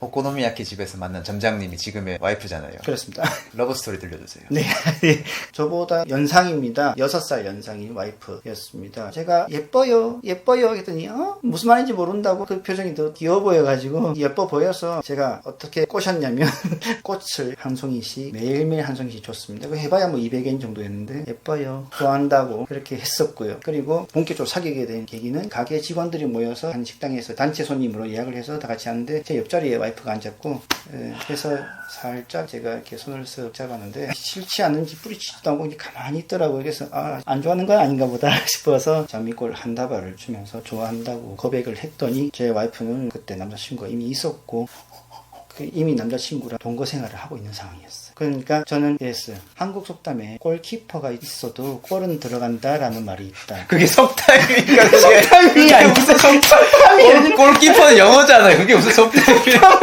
오코노미야키 집에서 만난 점장님이 지금의 와이프잖아요. 그렇습니다. 러브 스토리 들려주세요. 네. 저보다 연상입니다. 6살 연상인 와이프였습니다. 제가 예뻐요, 예뻐요 했더니, 어? 무슨 말인지 모른다고 그 표정이 더 귀여워 보여가지고, 예뻐 보여서 제가 어떻게 꼬셨냐면, 꽃을 한 송이씩, 매일매일 한 송이씩 줬습니다. 그 해봐야 뭐 200엔 정도였는데, 예뻐요, 좋아한다고 그렇게 했었고요. 그리고 본격적으로 사귀게 된 계기는 가게 직원들이 모여서 한 식당에서 단체 손님으로 예약을 해서 다 같이 하는데, 제 옆자리에 와 이프가 앉았고, 에, 그래서 살짝 제가 이렇게 손을 쓱 잡았는데 싫지 않은지 뿌리치지도 않고 가만히 있더라고요. 그래서 아, 안 좋아하는 건 아닌가 보다 싶어서 장미꽃 한 다발을 주면서 좋아한다고 고백을 했더니 제 와이프는 그때 남자친구가 이미 있었고 그 이미 남자친구랑 동거 생활을 하고 있는 상황이었어요. 그러니까 저는 이랬어요. 한국 속담에 골키퍼가 있어도 골은 들어간다라는 말이 있다. 그게 속타임이니까 그게 속담이 아니고 무슨? 골, 골키퍼는 영어잖아요. 그게 무슨 속타임이야?